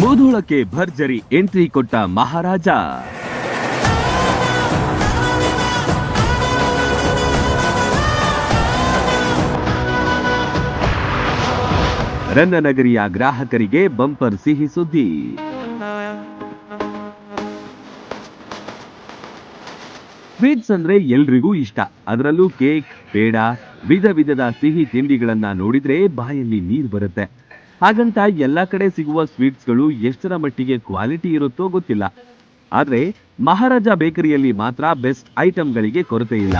ಮುಧೋಳಕ್ಕೆ ಭರ್ಜರಿ ಎಂಟ್ರಿ ಕೊಟ್ಟ ಮಹಾರಾಜ. ರನ್ನನಗರಿಯ ಗ್ರಾಹಕರಿಗೆ ಬಂಪರ್ ಸಿಹಿ ಸುದ್ದಿ. ಸ್ವೀಟ್ಸ್ ಅಂದ್ರೆ ಎಲ್ರಿಗೂ ಇಷ್ಟ. ಅದರಲ್ಲೂ ಕೇಕ್, ಪೇಡ, ವಿಧ ವಿಧದ ಸಿಹಿ ತಿಂಡಿಗಳನ್ನ ನೋಡಿದ್ರೆ ಬಾಯಲ್ಲಿ ನೀರು ಬರುತ್ತೆ. ಹಾಗಂತ ಎಲ್ಲಾ ಕಡೆ ಸಿಗುವ ಸ್ವೀಟ್ಸ್ಗಳು ಎಷ್ಟರ ಮಟ್ಟಿಗೆ ಕ್ವಾಲಿಟಿ ಇರುತ್ತೋ ಗೊತ್ತಿಲ್ಲ. ಆದ್ರೆ ಮಹಾರಾಜ ಬೇಕರಿಯಲ್ಲಿ ಮಾತ್ರ ಬೆಸ್ಟ್ ಐಟಮ್ಗಳಿಗೆ ಕೊರತೆ ಇಲ್ಲ.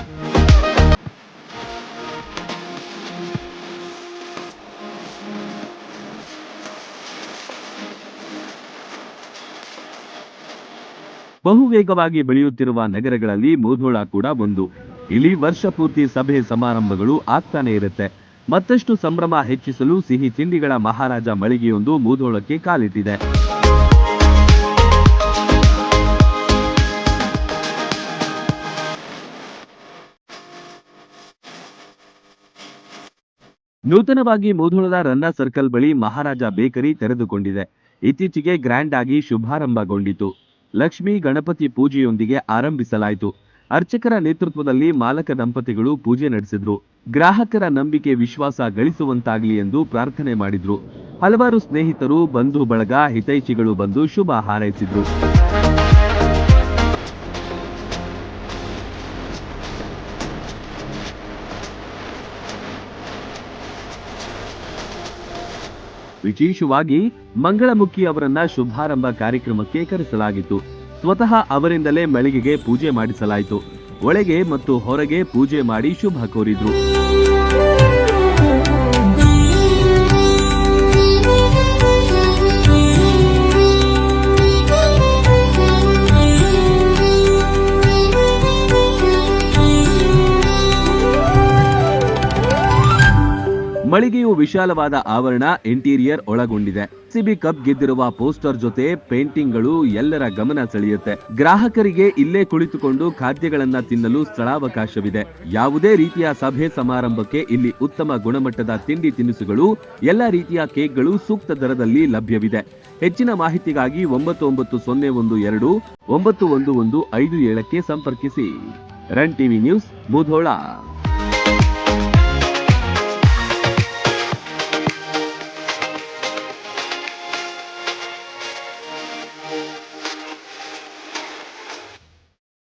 ಬಹುವೇಗವಾಗಿ ಬೆಳೆಯುತ್ತಿರುವ ನಗರಗಳಲ್ಲಿ ಮೂಧೋಳ ಕೂಡ ಒಂದು ಇಲ್ಲಿ ವರ್ಷ ಪೂರ್ತಿ ಸಭೆ ಸಮಾರಂಭಗಳು ಆಗ್ತಾನೆ ಇರುತ್ತೆ. ಮತ್ತಷ್ಟು ಸಂಭ್ರಮ ಹೆಚ್ಚಿಸಲು ಸಿಹಿ ತಿಂಡಿಗಳ ಮಹಾರಾಜ ಮಳಿಗೆಯೊಂದು ಮೂದೋಳಕ್ಕೆ ಕಾಲಿಟ್ಟಿದೆ. ನೂತನವಾಗಿ ಮೂಧೋಳದ ರನ್ನ ಸರ್ಕಲ್ ಬಳಿ ಮಹಾರಾಜ ಬೇಕರಿ ತೆರೆದುಕೊಂಡಿದೆ. ಇತ್ತೀಚೆಗೆ ಗ್ರ್ಯಾಂಡ್ ಆಗಿ ಶುಭಾರಂಭಗೊಂಡಿತು. ಲಕ್ಷ್ಮೀ ಗಣಪತಿ ಪೂಜೆಯೊಂದಿಗೆ ಆರಂಭಿಸಲಾಯಿತು. ಅರ್ಚಕರ ನೇತೃತ್ವದಲ್ಲಿ ಮಾಲಕ ದಂಪತಿಗಳು ಪೂಜೆ ನಡೆಸಿದ್ರು. ಗ್ರಾಹಕರ ನಂಬಿಕೆ ವಿಶ್ವಾಸ ಗಳಿಸುವಂತಾಗಲಿ ಎಂದು ಪ್ರಾರ್ಥನೆ ಮಾಡಿದ್ರು. ಹಲವಾರು ಸ್ನೇಹಿತರು, ಬಂಧು ಬಳಗ, ಹಿತೈಷಿಗಳು ಬಂದು ಶುಭ ಹಾರೈಸಿದ್ರು. ವಿಶೇಷವಾಗಿ ಮಂಗಳಮುಖಿ ಅವರನ್ನ ಶುಭಾರಂಭ ಕಾರ್ಯಕ್ರಮಕ್ಕೆ ಕರೆಸಲಾಗಿತ್ತು. ಸ್ವತಃ ಅವರಿಂದಲೇ ಮಳಿಗೆಗೆ ಪೂಜೆ ಮಾಡಿಸಲಾಯಿತು. ಒಳಗೆ ಮತ್ತು ಹೊರಗೆ ಪೂಜೆ ಮಾಡಿ ಶುಭ ಕೋರಿದ್ರು. ಮಳಿಗೆಯು ವಿಶಾಲವಾದ ಆವರಣ ಇಂಟೀರಿಯರ್ ಒಳಗೊಂಡಿದೆ. ಸಿಬಿ ಕಪ್ ಗೆದ್ದಿರುವ ಪೋಸ್ಟರ್ ಜೊತೆ ಪೇಂಟಿಂಗ್ಗಳು ಎಲ್ಲರ ಗಮನ ಸೆಳೆಯುತ್ತೆ. ಗ್ರಾಹಕರಿಗೆ ಇಲ್ಲೇ ಕುಳಿತುಕೊಂಡು ಖಾದ್ಯಗಳನ್ನ ತಿನ್ನಲು ಸ್ಥಳಾವಕಾಶವಿದೆ. ಯಾವುದೇ ರೀತಿಯ ಸಭೆ ಸಮಾರಂಭಕ್ಕೆ ಇಲ್ಲಿ ಉತ್ತಮ ಗುಣಮಟ್ಟದ ತಿಂಡಿ ತಿನಿಸುಗಳು, ಎಲ್ಲ ರೀತಿಯ ಕೇಕ್ಗಳು ಸೂಕ್ತ ದರದಲ್ಲಿ ಲಭ್ಯವಿದೆ. ಹೆಚ್ಚಿನ ಮಾಹಿತಿಗಾಗಿ ಒಂಬತ್ತು ಒಂಬತ್ತು ಸೊನ್ನೆ ಒಂದು ಎರಡು, ಒಂಬತ್ತು ಒಂದು ಒಂದು ಐದು ಏಳಕ್ಕೆ ಸಂಪರ್ಕಿಸಿ. Run TV news, Mudhol.